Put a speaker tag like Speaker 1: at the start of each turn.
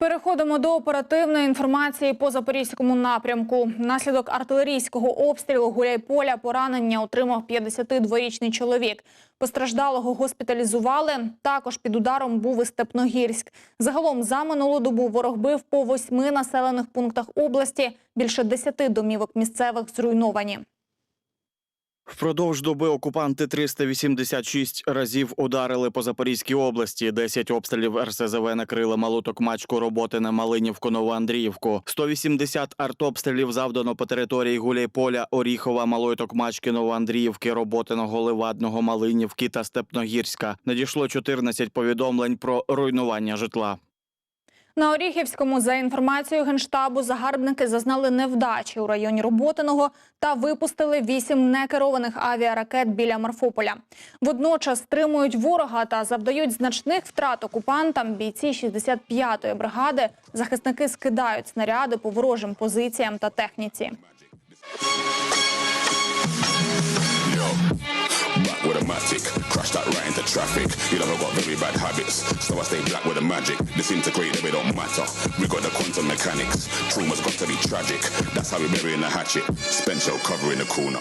Speaker 1: Переходимо до оперативної інформації по запорізькому напрямку. Внаслідок артилерійського обстрілу Гуляйполя поранення отримав 52-річний чоловік. Постраждалого госпіталізували. Також під ударом був і Степногірськ. Загалом за минулу добу ворог бив по восьми населених пунктах області. Більше десяти домівок місцевих зруйновані.
Speaker 2: Впродовж доби окупанти 386 разів ударили по Запорізькій області. 10 обстрілів РСЗВ накрили малу Токмачку, роботи на Малинівку, Новоандріївку. 180 артобстрілів завдано по території Гуляйполя, Оріхова, Малої Токмачки, Новоандріївки, Роботиного, Ливадного, Малинівки та Степногірська. Надійшло 14 повідомлень про руйнування житла.
Speaker 1: На Оріхівському, за інформацією Генштабу, загарбники зазнали невдачі у районі Роботиного та випустили вісім некерованих авіаракет біля Марфополя. Водночас стримують ворога та завдають значних втрат окупантам. Бійці 65-ї бригади захисники скидають снаряди по ворожим позиціям та техніці.
Speaker 3: Back with a matic, crash that right into traffic. You know I got very bad habits, so I stay black with the magic. Disintegrate them, it don't matter. We got the quantum mechanics. Trauma's got to be tragic. That's how we bury in the hatchet. Spent shell cover in the corner.